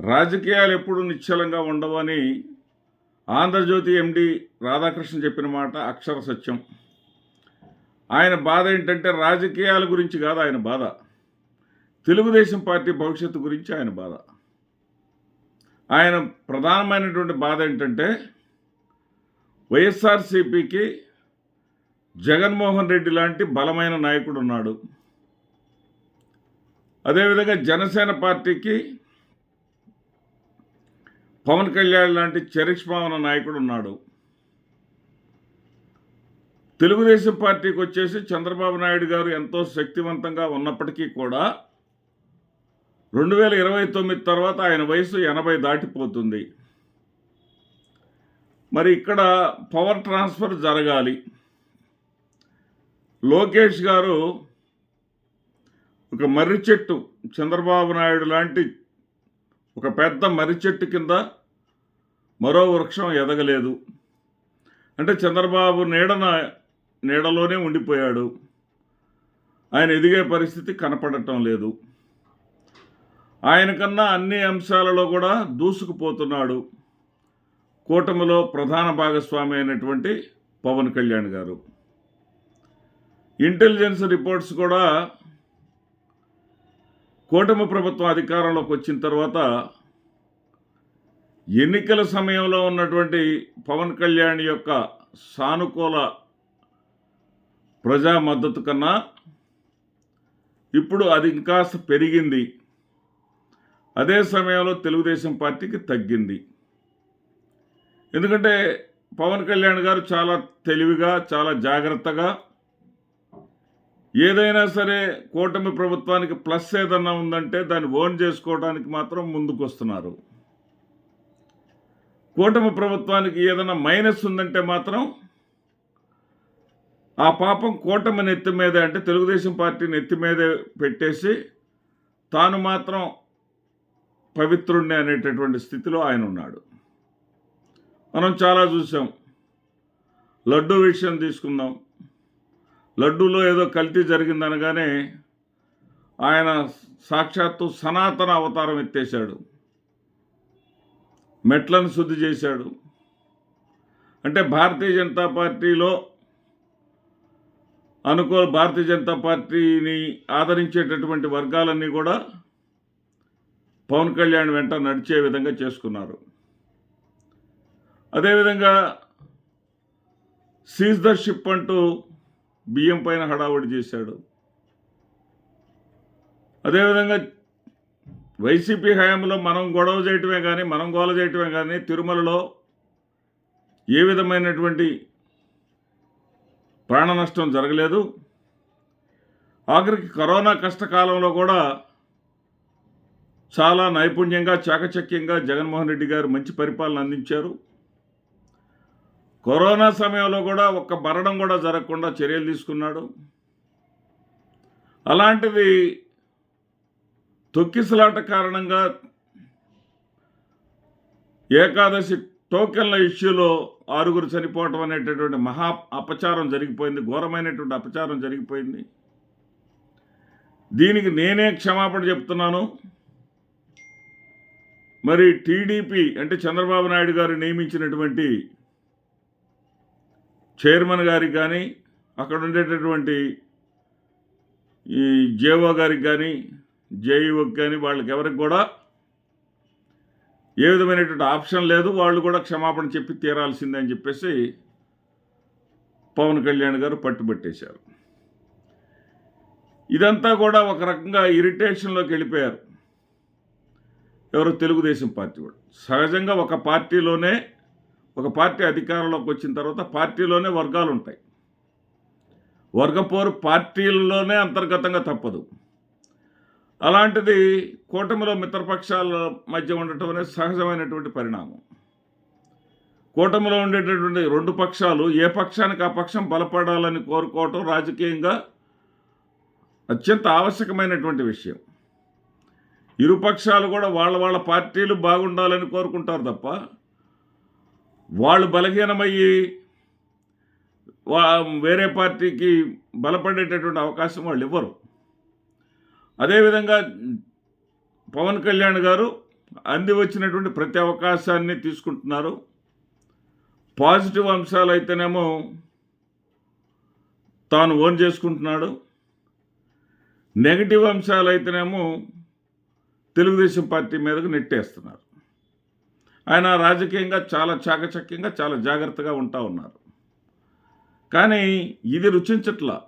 రాజకీయాలు ఎప్పుడు నిశ్చలంగా ఉండవని ఆంధ్రజ్యోతి ఎండి రాధాకృష్ణ చెప్పిన మాట అక్షర సత్యం. ఆయన బాధ ఏంటంటే రాజకీయాల గురించి కాదు ఆయన బాధ. తెలుగుదేశం పార్టీ భవిష్యత్తు గురించి ఆయన బాధ. ఆయన ప్రధానమైనటువంటి బాధ ఏంటంటే వైఎస్ఆర్సీపీకి జగన్మోహన్ రెడ్డి లాంటి బలమైన నాయకుడు ఉన్నాడు. అదేవిధంగా జనసేన పార్టీకి పవన్ కళ్యాణ్ లాంటి చరిష్మా ఉన్న నాయకుడు ఉన్నాడు. తెలుగుదేశం పార్టీకి వచ్చేసి చంద్రబాబు నాయుడు గారు ఎంతో శక్తివంతంగా ఉన్నప్పటికీ కూడా రెండు వేల ఇరవై తొమ్మిది తర్వాత ఆయన వయసు ఎనభై దాటిపోతుంది. మరి ఇక్కడ పవర్ ట్రాన్స్ఫర్ జరగాలి. లోకేష్ గారు ఒక మర్రి చెట్టు చంద్రబాబు నాయుడు లాంటి ఒక పెద్ద మర్రి చెట్టు కింద మరో వృక్షం ఎదగలేదు. అంటే చంద్రబాబు నీడన నీడలోనే ఉండిపోయాడు. ఆయన ఎదిగే పరిస్థితి కనపడటం లేదు. ఆయన కన్నా అన్ని అంశాలలో కూడా దూసుకుపోతున్నాడు. కూటమిలో ప్రధాన భాగస్వామి అయినటువంటి పవన్ కళ్యాణ్ గారు. ఇంటెలిజెన్స్ రిపోర్ట్స్ కూడా కూటమి ప్రభుత్వం అధికారంలోకి వచ్చిన తర్వాత ఎన్నికల సమయంలో ఉన్నటువంటి పవన్ కళ్యాణ్ యొక్క సానుకూల ప్రజా మద్దతు కన్నా ఇప్పుడు అది ఇంకాస్త పెరిగింది. అదే సమయంలో తెలుగుదేశం పార్టీకి తగ్గింది. ఎందుకంటే పవన్ కళ్యాణ్ గారు చాలా తెలివిగా చాలా జాగ్రత్తగా ఏదైనా సరే కూటమి ప్రభుత్వానికి ప్లస్ ఏదన్నా ఉందంటే దాన్ని ఓన్ చేసుకోవడానికి మాత్రం ముందుకు వస్తున్నారు కూటమి ప్రభుత్వానికి ఏదైనా మైనస్ ఉందంటే మాత్రం ఆ పాపం కూటమి నెత్తి మీదే అంటే తెలుగుదేశం పార్టీ నెత్తి మీదే పెట్టేసి తాను మాత్రం పవిత్రుణ్ణి అనేటటువంటి స్థితిలో ఆయన ఉన్నాడు. మనం చాలా చూసాం. లడ్డూ విషయం తీసుకుందాం. లడ్డూలో ఏదో కల్తీ జరిగిందనగానే ఆయన సాక్షాత్తు సనాతన అవతారం ఎత్తేశాడు. మెట్లను శుద్ధి చేశాడు. అంటే భారతీయ జనతా పార్టీలో అనుకూల భారతీయ జనతా పార్టీని ఆదరించేటటువంటి వర్గాలన్నీ కూడా పవన్ కళ్యాణ్ వెంట నడిచే విధంగా చేసుకున్నారు. అదేవిధంగా సీజర్షిప్ షిప్ అంటూ బియ్యం పైన హడావుడి చేశాడు. అదేవిధంగా వైసీపీ హయాంలో మనం గొడవ చేయటమే కానీ మనం గోల చేయటమే కానీ తిరుమలలో ఏ విధమైనటువంటి ప్రాణ నష్టం జరగలేదు. ఆఖరికి కరోనా కష్టకాలంలో కూడా చాలా నైపుణ్యంగా చాకచక్యంగా జగన్మోహన్ రెడ్డి గారు మంచి పరిపాలన అందించారు. కరోనా సమయంలో కూడా ఒక్క మరణం కూడా జరగకుండా చర్యలు తీసుకున్నాడు. అలాంటిది తొక్కిసలాట కారణంగా ఏకాదశి టోకెన్ల ఇష్యూలో ఆరుగురు చనిపోవటం అనేటటువంటి మహా అపచారం జరిగిపోయింది ఘోరమైనటువంటి అపచారం జరిగిపోయింది. దీనికి నేనే క్షమాపణ చెప్తున్నాను. మరి టీడీపీ అంటే చంద్రబాబు నాయుడు గారు నియమించినటువంటి చైర్మన్ గారికి కానీ అక్కడ ఉండేటటువంటి ఈ జేఓ గారికి కానీ జేఈఓకి కానీ వాళ్ళకి ఎవరికి కూడా ఏ విధమైనటువంటి ఆప్షన్ లేదు. వాళ్ళు కూడా క్షమాపణ చెప్పి తీరాల్సిందే అని చెప్పేసి పవన్ కళ్యాణ్ గారు పట్టుబట్టేశారు. ఇదంతా కూడా ఒక రకంగా ఇరిటేషన్లోకి వెళ్ళిపోయారు. ఎవరు తెలుగుదేశం పార్టీ వాళ్ళు. సహజంగా ఒక పార్టీలోనే ఒక పార్టీ అధికారంలోకి వచ్చిన తర్వాత పార్టీలోనే వర్గాలు ఉంటాయి వర్గపోరు పార్టీలలోనే అంతర్గతంగా తప్పదు. అలాంటిది కూటమిలో మిత్రపక్షాల మధ్య ఉండటం అనేది సహజమైనటువంటి పరిణామం. కూటమిలో ఉండేటటువంటి రెండు పక్షాలు ఏ పక్షానికి ఆ పక్షం బలపడాలని కోరుకోవటం రాజకీయంగా అత్యంత ఆవశ్యకమైనటువంటి విషయం. ఇరు పక్షాలు కూడా వాళ్ళ వాళ్ళ పార్టీలు బాగుండాలని కోరుకుంటారు తప్ప వాళ్ళు బలహీనమయ్యి వా వేరే పార్టీకి బలపడేటటువంటి అవకాశం వాళ్ళు ఇవ్వరు. అదేవిధంగా పవన్ కళ్యాణ్ గారు అంది వచ్చినటువంటి ప్రతి అవకాశాన్ని తీసుకుంటున్నారు. పాజిటివ్ అంశాలు అయితేనేమో తాను ఓన్ చేసుకుంటున్నాడు. నెగటివ్ అంశాలు అయితేనేమో తెలుగుదేశం పార్టీ మీదకు నెట్టేస్తున్నారు. ఆయన రాజకీయంగా చాలా చాకచక్యంగా చాలా జాగ్రత్తగా ఉంటా ఉన్నారు. కానీ ఇది రుచించట్లా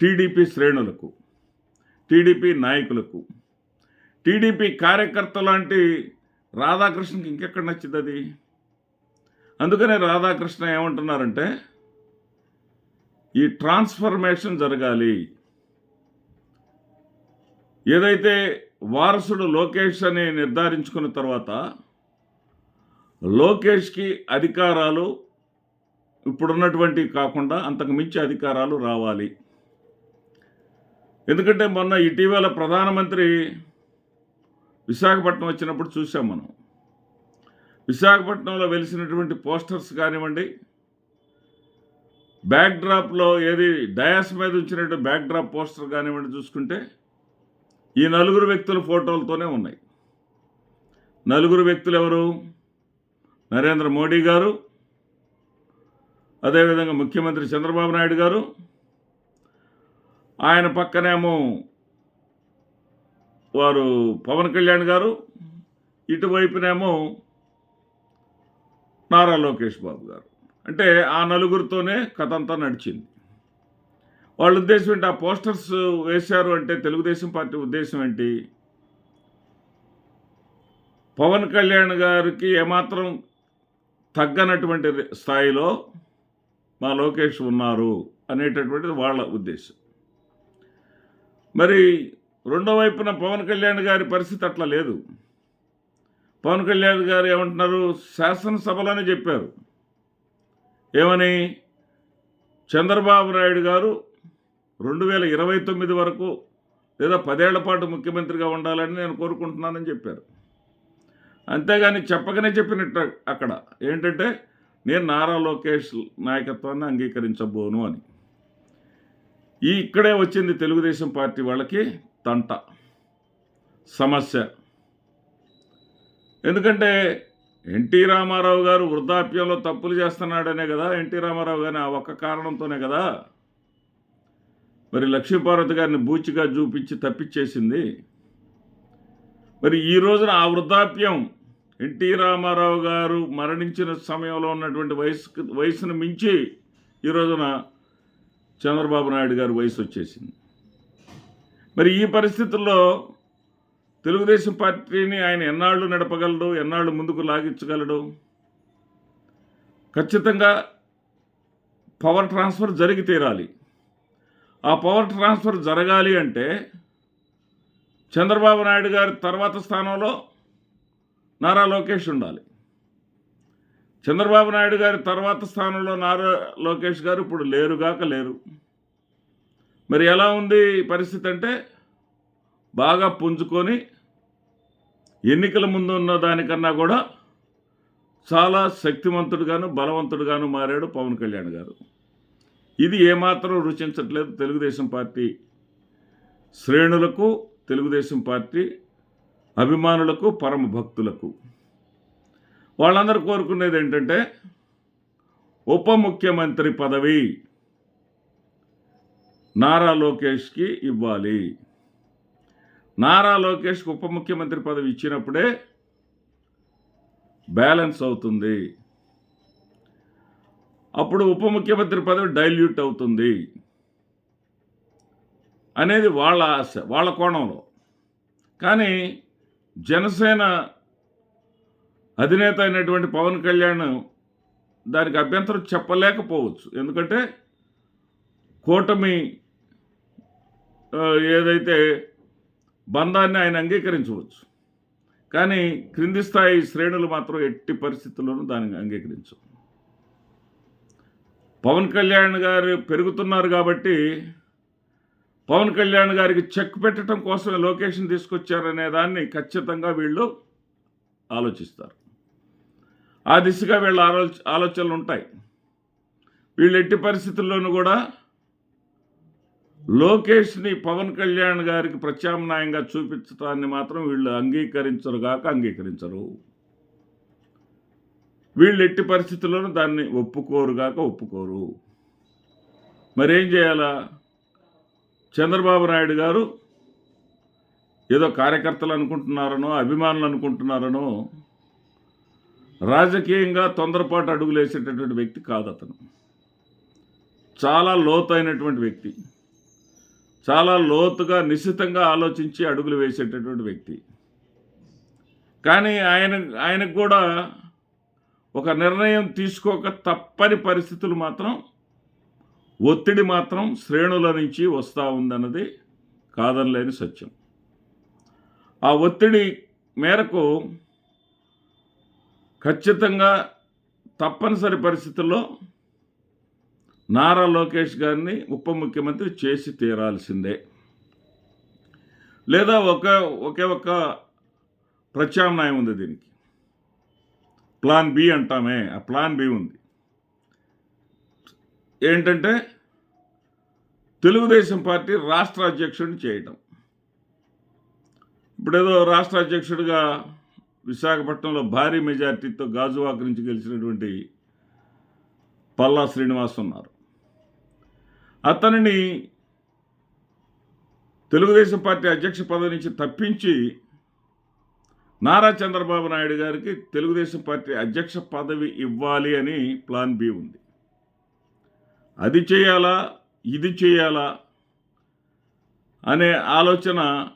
టీడీపీ శ్రేణులకు. టీడీపీ నాయకులకు. టీడీపీ కార్యకర్త లాంటి రాధాకృష్ణకి ఇంకెక్కడ నచ్చింది అది అందుకనే రాధాకృష్ణ ఏమంటున్నారంటే ఈ ట్రాన్స్ఫర్మేషన్ జరగాలి. ఏదైతే వారసుడు లోకేష్ అని నిర్ధారించుకున్న తర్వాత లోకేష్కి అధికారాలు ఇప్పుడున్నటువంటి కాకుండా అంతకు మించి అధికారాలు రావాలి. ఎందుకంటే మొన్న ఇటీవల ప్రధానమంత్రి విశాఖపట్నం వచ్చినప్పుడు చూసాం మనం. విశాఖపట్నంలో వెలిసినటువంటి పోస్టర్స్ కానివ్వండి బ్యాక్ డ్రాప్లో ఏది డయాస్ మీద ఉంచినట్టు బ్యాక్డ్రాప్ పోస్టర్ కానివ్వండి చూసుకుంటే ఈ నలుగురు వ్యక్తుల ఫోటోలతోనే ఉన్నాయి. నలుగురు వ్యక్తులు ఎవరు? నరేంద్ర మోడీ గారు అదేవిధంగా ముఖ్యమంత్రి చంద్రబాబు నాయుడు గారు ఆయన పక్కనేమో వారు పవన్ కళ్యాణ్ గారు ఇటువైపునేమో నారా లోకేష్ బాబు గారు. అంటే ఆ నలుగురితోనే కథ అంతా నడిచింది. వాళ్ళ ఉద్దేశం ఏంటి? ఆ పోస్టర్స్ వేశారు అంటే తెలుగుదేశం పార్టీ ఉద్దేశం ఏంటి? పవన్ కళ్యాణ్ గారికి ఏమాత్రం తగ్గనటువంటి స్థాయిలో మా లోకేష్ ఉన్నారు అనేటటువంటిది వాళ్ళ ఉద్దేశం. మరి రెండో వైపున పవన్ కళ్యాణ్ గారి పరిస్థితి అట్లా లేదు. పవన్ కళ్యాణ్ గారు ఏమంటున్నారు? శాసనసభలోనే చెప్పారు. ఏమని? చంద్రబాబు నాయుడు గారు రెండు వేల ఇరవై తొమ్మిది వరకు లేదా పదేళ్ళ పాటు ముఖ్యమంత్రిగా ఉండాలని నేను కోరుకుంటున్నానని చెప్పారు. అంతేగాని చెప్పకనే చెప్పినట్టు అక్కడ. ఏంటంటే నేను నారా లోకేష్ నాయకత్వాన్ని అంగీకరించబోను అని. ఈ ఇక్కడే వచ్చింది తెలుగుదేశం పార్టీ వాళ్ళకి తంట సమస్య. ఎందుకంటే ఎన్టీ రామారావు గారు వృద్ధాప్యంలో తప్పులు చేస్తున్నాడనే కదా ఎన్టీ రామారావు గారిని ఆ ఒక్క కారణంతోనే కదా. మరి లక్ష్మీపార్వతి గారిని బూచిగా చూపించి తప్పించేసింది. మరి ఈ రోజున ఆ వృద్ధాప్యం ఎన్టీ రామారావు గారు మరణించిన సమయంలో ఉన్నటువంటి వయసు వయసును మించి ఈ రోజున చంద్రబాబు నాయుడు గారి వయసు వచ్చేసింది. మరి ఈ పరిస్థితుల్లో తెలుగుదేశం పార్టీని ఆయన ఎన్నాళ్ళు నడపగలడు ఎన్నాళ్ళు ముందుకు లాగించగలడు? ఖచ్చితంగా పవర్ ట్రాన్స్ఫర్ జరిగి తీరాలి. ఆ పవర్ ట్రాన్స్ఫర్ జరగాలి అంటే చంద్రబాబు నాయుడు గారి తర్వాత స్థానంలో నారా లోకేష్ ఉండాలి. చంద్రబాబు నాయుడు గారి తర్వాత స్థానంలో నారా లోకేష్ గారు ఇప్పుడు లేరుగాక లేరు. మరి ఎలా ఉంది పరిస్థితి అంటే బాగా పుంజుకొని ఎన్నికల ముందు ఉన్న దానికన్నా కూడా చాలా శక్తివంతుడుగాను బలవంతుడుగాను మారాడు పవన్ కళ్యాణ్ గారు. ఇది ఏమాత్రం రుచించట్లేదు. తెలుగుదేశం పార్టీ శ్రేణులకు తెలుగుదేశం పార్టీ అభిమానులకు పరమ భక్తులకు. వాళ్ళందరూ కోరుకునేది ఏంటంటే ఉప ముఖ్యమంత్రి పదవి నారా లోకేష్కి ఇవ్వాలి. నారా లోకేష్కి ఉప ముఖ్యమంత్రి పదవి ఇచ్చినప్పుడే బ్యాలెన్స్ అవుతుంది. అప్పుడు ఉప ముఖ్యమంత్రి పదవి డైల్యూట్ అవుతుంది అనేది వాళ్ళ ఆశ వాళ్ళ కోణంలో. కానీ జనసేన అధినేత అయినటువంటి పవన్ కళ్యాణ్ దానికి అభ్యంతరం చెప్పలేకపోవచ్చు. ఎందుకంటే కూటమి ఏదైతే బంధాన్ని ఆయన అంగీకరించవచ్చు. కానీ క్రింది స్థాయి శ్రేణులు మాత్రం ఎట్టి పరిస్థితుల్లోనూ దాన్ని అంగీకరించవు. పవన్ కళ్యాణ్ గారు పెరుగుతున్నారు కాబట్టి పవన్ కళ్యాణ్ గారికి చెక్ పెట్టడం కోసమే లొకేషన్ తీసుకొచ్చారనే దాన్ని ఖచ్చితంగా వీళ్ళు ఆలోచిస్తారు. ఆ దిశగా వీళ్ళ ఆలోచ ఆలోచనలు ఉంటాయి. వీళ్ళు ఎట్టి పరిస్థితుల్లోనూ కూడా లోకేష్ని పవన్ కళ్యాణ్ గారికి ప్రత్యామ్నాయంగా చూపించడాన్ని మాత్రం వీళ్ళు అంగీకరించరు గాక అంగీకరించరు. వీళ్ళు ఎట్టి పరిస్థితుల్లోనూ దాన్ని ఒప్పుకోరు గాక ఒప్పుకోరు. మరేం చేయాలా? చంద్రబాబు నాయుడు గారు ఏదో కార్యకర్తలు అనుకుంటున్నారనో అభిమానులు అనుకుంటున్నారనో రాజకీయంగా తొందరపాటు అడుగులు వేసేటటువంటి వ్యక్తి కాదు అతను. చాలా లోతైనటువంటి వ్యక్తి. చాలా లోతుగా నిశ్చితంగా ఆలోచించి అడుగులు వేసేటటువంటి వ్యక్తి. కానీ ఆయన ఆయనకు కూడా ఒక నిర్ణయం తీసుకోక తప్పని పరిస్థితులు మాత్రం ఒత్తిడి మాత్రం శ్రేణుల నుంచి వస్తూ ఉందన్నది కాదనలేని సత్యం. ఆ ఒత్తిడి మేరకు ఖచ్చితంగా తప్పనిసరి పరిస్థితుల్లో నారా లోకేష్ గారిని ఉప ముఖ్యమంత్రి చేసి తీరాల్సిందే. లేదా ఒక ఒకే ఒక ప్రత్యామ్నాయం ఉంది దీనికి. ప్లాన్ బి అంటామే ఆ ప్లాన్ బి ఉంది. ఏంటంటే తెలుగుదేశం పార్టీ రాష్ట్ర అధ్యక్షుడిని చేయటం. ఇప్పుడేదో రాష్ట్ర అధ్యక్షుడిగా విశాఖపట్నంలో భారీ మెజార్టీతో గాజువాక నుంచి గెలిచినటువంటి పల్లా శ్రీనివాస్ ఉన్నారు. అతనిని తెలుగుదేశం పార్టీ అధ్యక్ష పదవి నుంచి తప్పించి నారా చంద్రబాబు నాయుడు గారికి తెలుగుదేశం పార్టీ అధ్యక్ష పదవి ఇవ్వాలి అని ప్లాన్ బి ఉంది. అది చేయాలా? ఇది చేయాలా? అనే ఆలోచన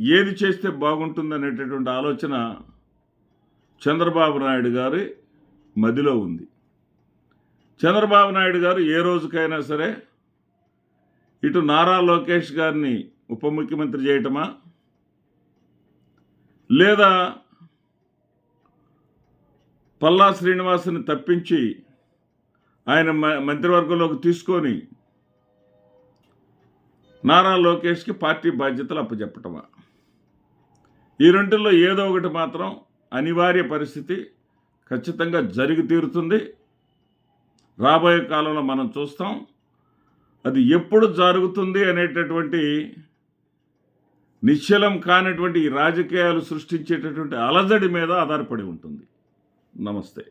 ఏది చేస్తే బాగుంటుంది అనేటటువంటి ఆలోచన చంద్రబాబు నాయుడు గారి మదిలో ఉంది. చంద్రబాబు నాయుడు గారు ఏ రోజుకైనా సరే ఇటు నారా లోకేష్ గారిని ఉప ముఖ్యమంత్రి చేయటమా? లేదా పల్లా శ్రీనివాసుని తప్పించి ఆయన మ- మంత్రివర్గంలోకి తీసుకొని నారా లోకేష్కి పార్టీ బాధ్యతలు అప్పచెప్పటమా ఈ రెంటిల్లో ఏదో ఒకటి మాత్రం అనివార్య పరిస్థితి ఖచ్చితంగా జరిగి తీరుతుంది. రాబోయే కాలంలో మనం చూస్తాం అది ఎప్పుడు జరుగుతుంది అనేటటువంటి నిశ్చలం కానటువంటి ఈ రాజకీయాలు సృష్టించేటటువంటి అలజడి మీద ఆధారపడి ఉంటుంది. నమస్తే.